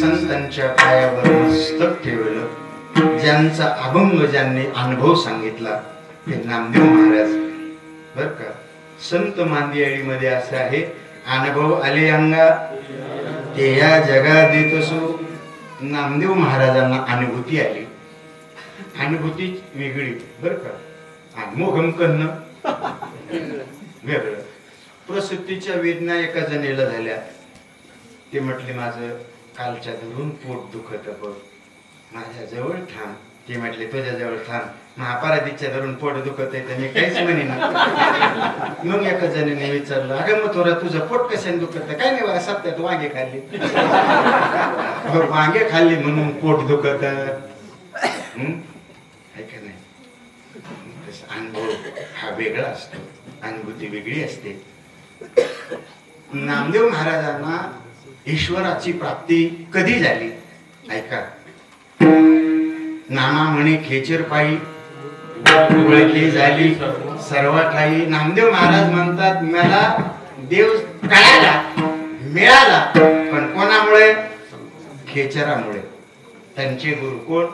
संतांच्या पायावर मस्तक ठेवलं. ज्यांचा अभंग ज्यांनी अनुभव सांगितला ते नामदेव महाराज. बर का? संत मांदियाळी मध्ये असं आहे अनुभव आले अंगा ते या जगा देत असो. नामदेव महाराजांना अनुभूती आली. अनुभूती वेगळी बर का? अनमोघम मोघम करणं. वेगळं. प्रसूतीच्या वेदना एका जणेला झाल्या. ते म्हटले माझं कालच्या धरून पोट दुखत बघ. माझ्या जवळ थांब. ते म्हटले तुझ्या जवळ थांब. महापारादीच्या धरून पोट दुखत आहे तर मी काहीच म्हणे ना मग एका जणीने विचारलं अगं मग थोडा तुझं पोट कशाने दुखत आहे?" काय नाही बा सप्त्यात वांगे खाल्ली. "हो, वांगे खाल्ली म्हणून पोट दुखत हं? आहे का नाही अनुभव हा वेगळा असतो. अनुभूती वेगळी असते. नामदेव महाराजांना ईश्वराची प्राप्ती कधी झाली? ऐका. नामा म्हणे खेचर पायी. झाली? सर्व काही नामदेव महाराज म्हणतात मला देव कळाला मिळाला पण कोणामुळे? खेचरामुळे. त्यांचे गुरु कोण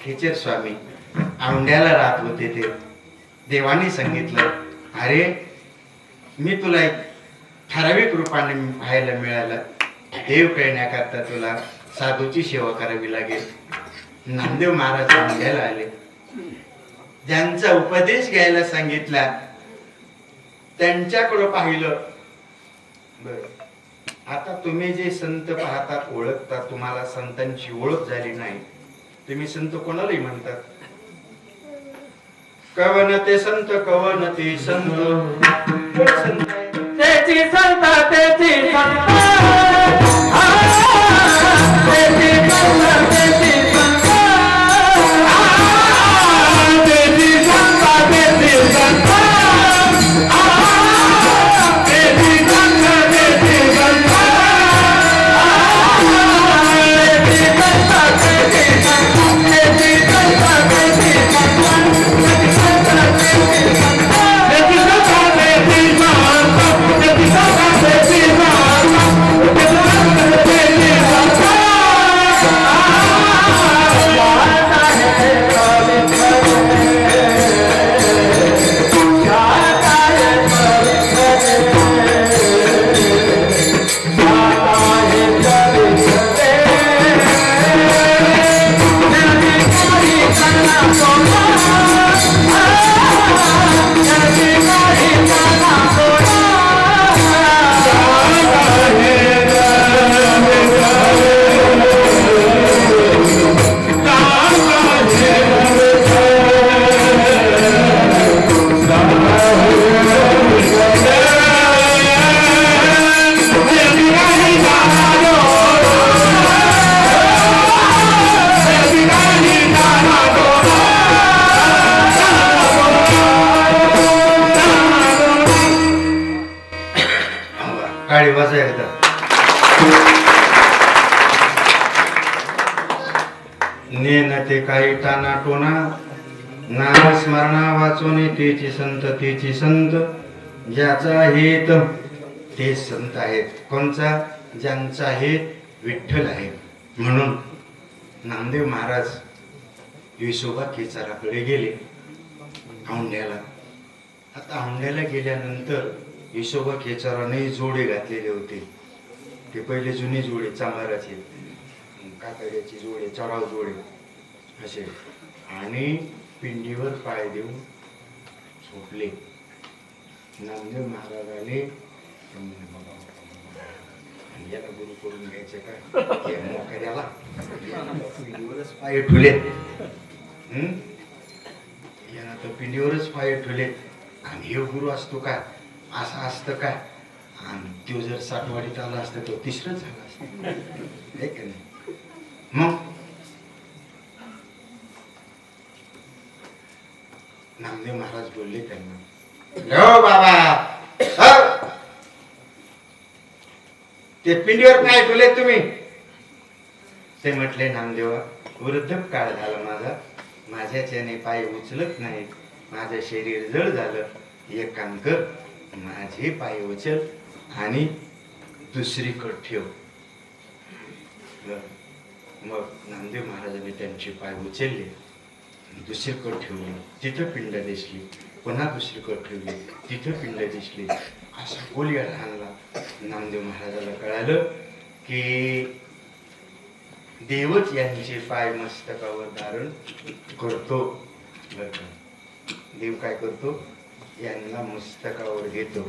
खेचर स्वामी. औंड्याला राहत होते ते. देवाने सांगितलं अरे मी तुला एक ठराविक रूपाने पाहायला मिळालं. देव कळण्याकरता तुला साधूची सेवा करावी लागेल. नामदेव महाराज औंड्याला आले. ज्यांचा उपदेश घ्यायला सांगितला त्यांच्याकडं पाहिलं. बर. आता तुम्ही जे संत पाहतात ओळखतात तुम्हाला संतांची ओळख झाली नाही. तुम्ही संत कोणालाही म्हणतात? कवन ते संत कवन ते संत. संत त्याची संत त्याची संत. नेन ते काही टाना. टोना नामस्मरणा वाचून तेची संत तेची संत. ज्याचा हेत ते संत आहेत. कोणचा? ज्यांचा हेत विठ्ठल आहे. म्हणून नामदेव महाराज विसोबा केचाराकडे गेले. औंढ्याला. आता औंढ्याला गेल्यानंतर विसोबा केचाराने जोडे घातलेले होते. ते पहिले जुने जोडे चांभाराचे. कातड्याचे जोडे चराव जोडे. असे. आणि पिंडीवर पाय देऊन झोपले. नामदेव महाराजाने याला गुरु करून घ्यायचे काय? मोकऱ्याला पिंडीवरच पाय ठुले याला तर पिंडीवरच पाय ठुले आणि हे गुरु असतो का? असं असतं काय आणि तो जर साठवाडीत आला असतं तो तिसरं झाला असतं. आहे का नाही? मग नामदेव महाराज बोलले त्यांना. हो बाबा. हो. ते पिंडीवर काय बोले तुम्ही? ते म्हटले नामदेवा वृद्ध काळ झाला माझा. माझ्याच्याने पाय उचलत नाही माझं शरीर जड झालं. एक काम कर माझे पाय उचल आणि दुसरीकडे ठेव. मग नामदेव महाराजांनी त्यांचे पाय उचलले दुसरीकडे ठेवले तिथं पिंड दिसली पुन्हा दुसरीकडे ठेवली तिथं पिंड दिसली. असा गोलिया लहानला नामदेव महाराजाला कळालं की देवच यांचे पाय मस्तकावर धारण करतो. देव काय करतो? यांना मस्तकावर घेतो.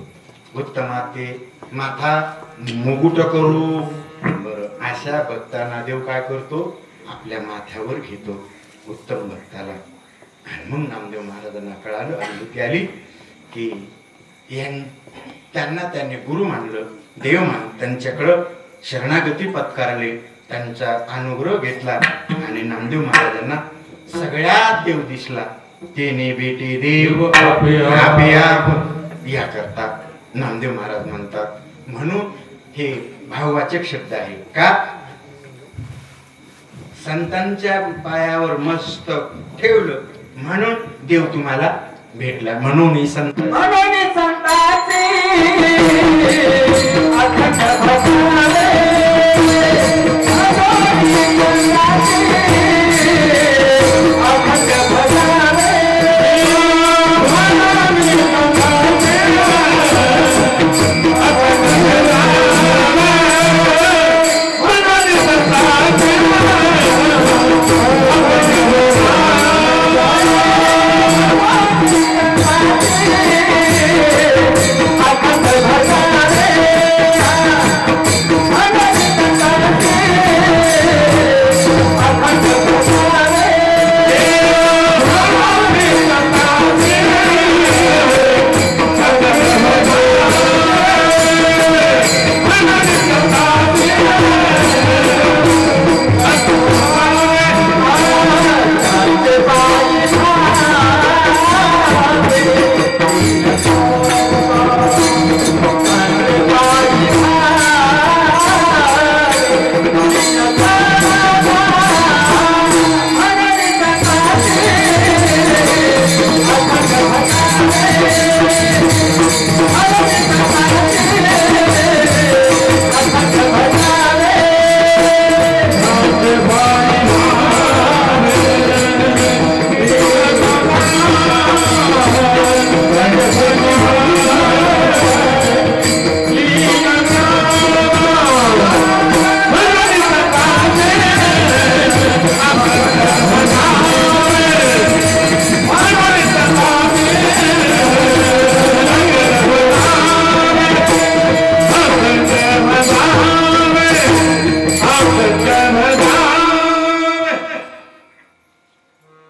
उत्तमा माते माथा मुकुट करू. बरं अशा भक्तांना देव काय करतो? आपल्या माथ्यावर घेतो. उत्तम भक्ताला. आणि मग नामदेव महाराजांना कळालं अनुभूती आली की त्यांना त्यांनी गुरु मानलं देव मान त्यांच्याकडं शरणागती पत्कारले त्यांचा अनुग्रह घेतला आणि नामदेव महाराजांना सगळ्यात देव दिसला. तेने बेटे देव या करता. नामदेव महाराज म्हणतात. म्हणून हे भाववाचक शब्द आहे. का? संतांच्या पायावर मस्त ठेवलं म्हणून देव तुम्हाला भेटला. म्हणून संत म्हणून संताचे